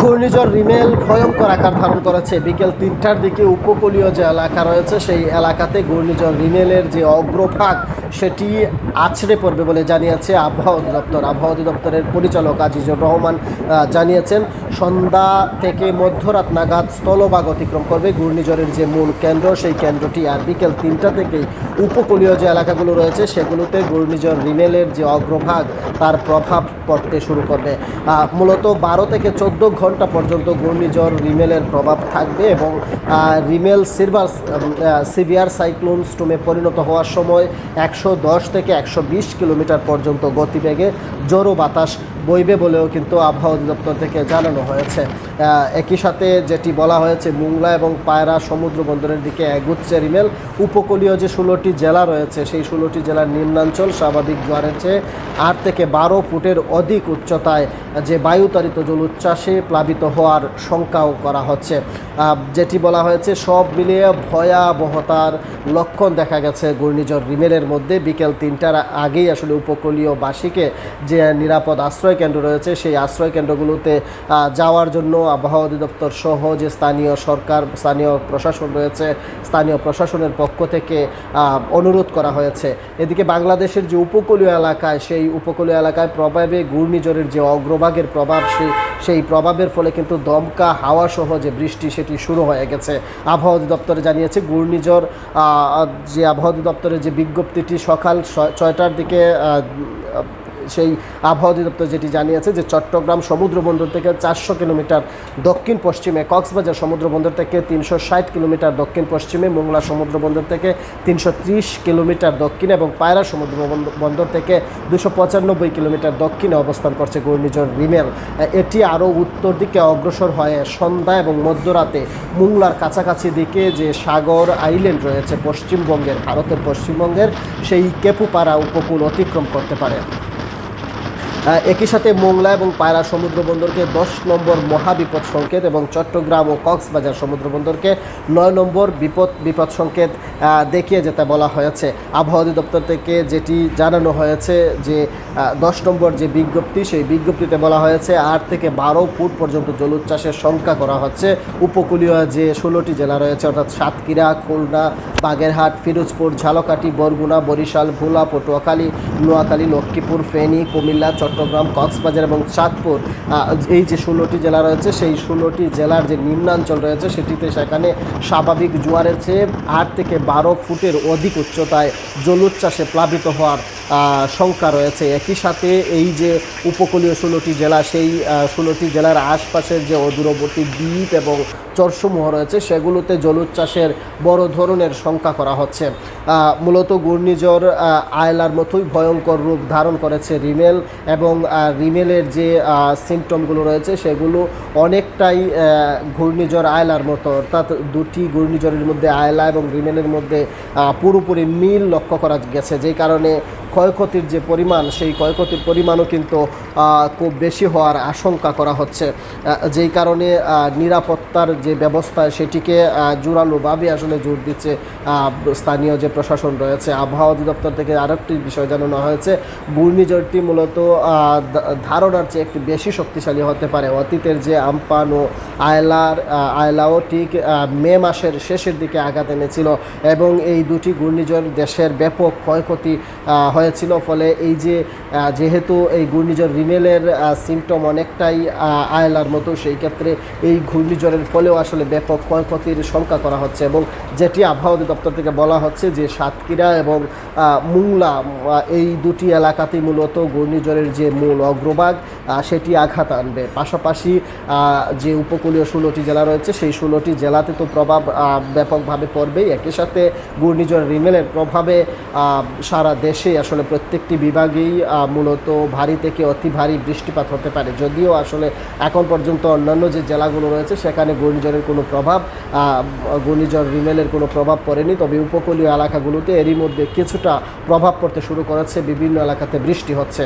ঘূর্ণিঝড় রিমেল ভয়ঙ্কর আকার ধারণ করেছে। বিকেল তিনটার দিকে উপকূলীয় যে এলাকা রয়েছে, সেই এলাকাতে ঘূর্ণিঝড় রিমেলের যে অগ্রভাগ, সেটি আছড়ে পড়বে বলে জানিয়েছে আবহাওয়া অধিদপ্তর। আবহাওয়া অধিদপ্তরের পরিচালক আজিজুর রহমান জানিয়েছেন, সন্ধ্যা থেকে মধ্যরাত নাগাদ স্থলভাগ অতিক্রম করবে ঘূর্ণিঝড়ের যে মূল কেন্দ্র, সেই কেন্দ্রটি। আর বিকেল তিনটা থেকেই উপকূলীয় যে এলাকাগুলো রয়েছে, সেগুলোতে ঘূর্ণিঝড় রিমেলের যে অগ্রভাগ, তার প্রভাব পড়তে শুরু করবে। মূলত বারো থেকে চোদ্দ ঘণ্টা পর্যন্ত ঘূর্ণিঝড় রিমেলের প্রভাব থাকবে এবং রিমেল সিলভার সিভিয়ার সাইক্লোন স্টোমে পরিণত হওয়ার সময় একশো দশ থেকে একশো বিশ কিলোমিটার পর্যন্ত গতিবেগে জোরো বাতাস বইবে বলেও কিন্তু আবহাওয়া অধিদপ্তর থেকে জানানো হয়েছে। একই সাথে যেটি বলা হয়েছে, মুংলা এবং পায়রা সমুদ্র বন্দরের দিকে এগুচ্ছে রিমেল। উপকূলীয় যে ষোলোটি জেলা রয়েছে, সেই ষোলোটি জেলার নিম্নাঞ্চল স্বাভাবিক জোয়ারের চেয়ে আট থেকে বারো ফুটের অধিক উচ্চতায় যে বায়ুতারিত জল উচ্ছ্বাসে প্লাবিত হওয়ার শঙ্কাও করা হচ্ছে। যেটি বলা হয়েছে, সব মিলিয়ে ভয়াবহতার লক্ষণ দেখা গেছে ঘূর্ণিঝড় রিমেলের মধ্যে। বিকেল তিনটার আগেই আসলে উপকূলীয় বাসীকে যে নিরাপদ আশ্রয় কেন্দ্র রয়েছে। সেই আশ্রয় কেন্দ্রগুলোতে যাওয়ার জন্য আবহাওয়া অধিদপ্তর সহ যে স্থানীয় সরকার, স্থানীয় প্রশাসন রয়েছে, স্থানীয় প্রশাসনের পক্ষ থেকে অনুরোধ করা হয়েছে। এদিকে বাংলাদেশের যে উপকূলীয় এলাকায়, সেই উপকূলীয় এলাকায় প্রভাবে ঘূর্ণিঝড়ের যে অগ্রভাগের প্রভাব সেই সেই প্রভাবের ফলে কিন্তু দমকা হাওয়া সহ যে বৃষ্টি, সেটি শুরু হয়ে গেছে। আবহাওয়া অধিদপ্তরে জানিয়েছে, ঘূর্ণিঝড় যে আবহাওয়া অধিদপ্তরের যে বিজ্ঞপ্তিটি সকাল ছয়- ছয়টার দিকে সেই আবহাওয়া অধিদপ্তর যেটি জানিয়েছে যে চট্টগ্রাম সমুদ্র বন্দর থেকে চারশো কিলোমিটার দক্ষিণ পশ্চিমে, কক্সবাজার সমুদ্র বন্দর থেকে তিনশো ষাট কিলোমিটার দক্ষিণ পশ্চিমে, মোংলা সমুদ্র বন্দর থেকে তিনশো ত্রিশ কিলোমিটার দক্ষিণে এবং পায়রা সমুদ্র বন্দর- থেকে দুশো পঁচানব্বই কিলোমিটার দক্ষিণে অবস্থান করছে ঘূর্ণিঝড় রিমেল। এটি আরও উত্তর দিকে অগ্রসর হয়ে সন্ধ্যা এবং মধ্যরাতে মুংলার কাছাকাছি দিকে যে সাগর আইল্যান্ড রয়েছে পশ্চিমবঙ্গের, ভারতের পশ্চিমবঙ্গের, সেই কেপুপাড়া উপকূল অতিক্রম করতে পারে। একই সাথে মোংলা এবং পায়রা সমুদ্র বন্দরকে দশ নম্বর মহাবিপদ সংকেত এবং চট্টগ্রাম ও কক্সবাজার সমুদ্র বন্দরকে নয় নম্বর বিপদ বিপদ সংকেত দেখিয়ে যেতে বলা হয়েছে। আবহাওয়া অধিদপ্তর থেকে যেটি জানানো হয়েছে যে দশ নম্বর যে বিজ্ঞপ্তি, সেই বিজ্ঞপ্তিতে বলা হয়েছে আট থেকে বারো ফুট পর্যন্ত জলোচ্ছ্বাসের সংখ্যা করা হচ্ছে। উপকূলীয় যে ষোলোটি জেলা রয়েছে, অর্থাৎ সাতক্ষীরা, খুলনা, বাগেরহাট, ফিরোজপুর, ঝালকাঠি, বরগুনা, বরিশাল, ভোলা, পটুয়াখালী, নোয়াখালী, লক্ষ্মীপুর, ফেনী, কুমিল্লা, চট্টগ্রাম, কক্সবাজার এবং চাঁদপুর এই যে ষোলোটি জেলা রয়েছে, সেই ষোলোটি জেলার যে নিম্নাঞ্চল রয়েছে, সেটিতে সেখানে স্বাভাবিক জোয়ারের চেয়ে আট থেকে বারো ফুটের অধিক উচ্চতায় জলোচ্ছ্বাসে প্লাবিত হওয়ার শঙ্কা রয়েছে। একই সাথে এই যে উপকূলীয় ষোলোটি জেলা, সেই ষোলোটি জেলার আশপাশের যে অদূরবর্তী দ্বীপ এবং চরসমূহ রয়েছে, সেগুলোতে জলোচ্ছ্বাসের বড় ধরনের শঙ্কা করা হচ্ছে। মূলত ঘূর্ণিঝড় আয়লার মতোই ভয়ঙ্কর রূপ ধারণ করেছে রিমেল এবং রিমেলের যে সিমটমগুলো রয়েছে, সেগুলো অনেকটাই ঘূর্ণিঝড় আয়লার মতো। অর্থাৎ দুটি ঘূর্ণিঝড়ের মধ্যে আয়লা এবং রিমেলের মধ্যে পুরোপুরি মিল লক্ষ্য করা গেছে, যেই কারণে ক্ষয়ক্ষতির যে পরিমাণ, সেই ক্ষয়ক্ষতির পরিমাণও কিন্তু খুব বেশি হওয়ার আশঙ্কা করা হচ্ছে। যেই কারণে নিরাপত্তার যে ব্যবস্থা, সেটিকে জোরালোভাবে আসলে জোর দিচ্ছে স্থানীয় যে প্রশাসন রয়েছে। আবহাওয়া অধিদপ্তর থেকে আরেকটি বিষয় জানানো হয়েছে। ঘূর্ণিঝড়টি মূলত ধারণার চেয়ে একটু বেশি শক্তিশালী হতে পারে। অতীতের যে আমপান ও আয়লার আয়লাও ঠিক মে মাসের শেষের দিকে আঘাত এনেছিল এবং এই দুটি ঘূর্ণিঝড় দেশের ব্যাপক ক্ষয়ক্ষতি হয়েছিল, ফলে এই যে যেহেতু এই ঘূর্ণিঝড় রিমেলের সিমটম অনেকটাই আয়লার মতো, সেই ক্ষেত্রে এই ঘূর্ণিঝড়ের ফলেও আসলে ব্যাপক ক্ষয়ক্ষতির শঙ্কা করা হচ্ছে এবং যেটি আবহাওয়া অধিদপ্তর থেকে বলা হচ্ছে যে, সাতক্ষীরা এবং মুংলা এই দুটি এলাকাতেই মূলত ঘূর্ণিঝড়ের যে মূল অগ্রভাগ সেটি আঘাত আনবে। পাশাপাশি যে উপকূলীয় ষোলোটি জেলা রয়েছে, সেই ষোলোটি জেলাতে তো প্রভাব ব্যাপকভাবে পড়বেই। একই সাথে ঘূর্ণিঝড় রিমেলের প্রভাবে সারা দেশে আসলে প্রত্যেকটি বিভাগেই মূলত ভারী থেকে অতি ভারী বৃষ্টিপাত হতে পারে। যদিও আসলে এখন পর্যন্ত অন্যান্য যে জেলাগুলো রয়েছে, সেখানে ঘূর্ণিঝড়ের কোনো প্রভাব ঘূর্ণিঝড় রিমেলের কোনো প্রভাব পড়েনি। তবে উপকূলীয় এলাকাগুলোতে এরই মধ্যে কিছুটা প্রভাব পড়তে শুরু করেছে। বিভিন্ন এলাকাতে বৃষ্টি হচ্ছে।